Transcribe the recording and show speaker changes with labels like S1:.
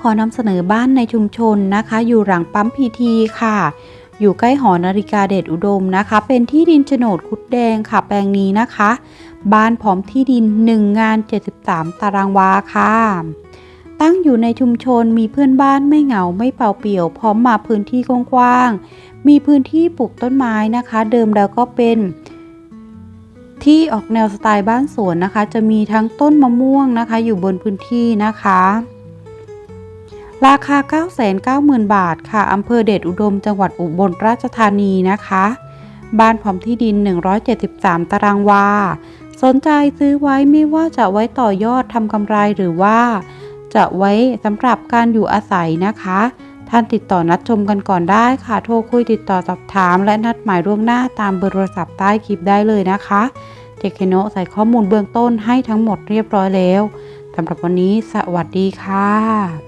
S1: ขอนำเสนอบ้านในชุมชนนะคะ อยู่หลังปั๊มพีทีค่ะ อยู่ใกล้หอนาฬิกาเดชอุดมนะคะ เป็นที่ดินโฉนดคุดแดงค่ะแปลงนี้นะคะ บ้านพร้อมที่ดิน 1 งาน 73 ตารางวาค่ะ ตั้งอยู่ในชุมชนมีเพื่อนบ้านไม่เหงาไม่เปล่าเปลี่ยว พร้อมมาพื้นที่กว้างๆมีพื้นที่ปลูกต้นไม้นะคะ เดิมแล้วก็เป็นที่ออกแนวสไตล์บ้านสวนนะคะ จะมีทั้งต้นมะม่วงนะคะ อยู่บนพื้นที่นะคะ ราคา 990,000 บาทค่ะอำเภอเดชอุดมจังหวัดอุบลราชธานีนะคะ บ้านพร้อมที่ดิน 173 ตารางวา สนใจซื้อไว้ไม่ว่าจะไว้ต่อยอดทำกำไรหรือว่า จะไว้สำหรับการอยู่อาศัยนะคะ ท่านติดต่อนัดชมกันก่อนได้ค่ะ โทรคุยติดต่อสอบถาม และนัดหมายล่วงหน้าตามเบอร์โทรศัพท์ใต้คลิปได้เลยนะคะเจคเคโนใส่ข้อมูลเบื้องต้นให้ทั้งหมดเรียบร้อยแล้วสำหรับวันนี้สวัสดีค่ะ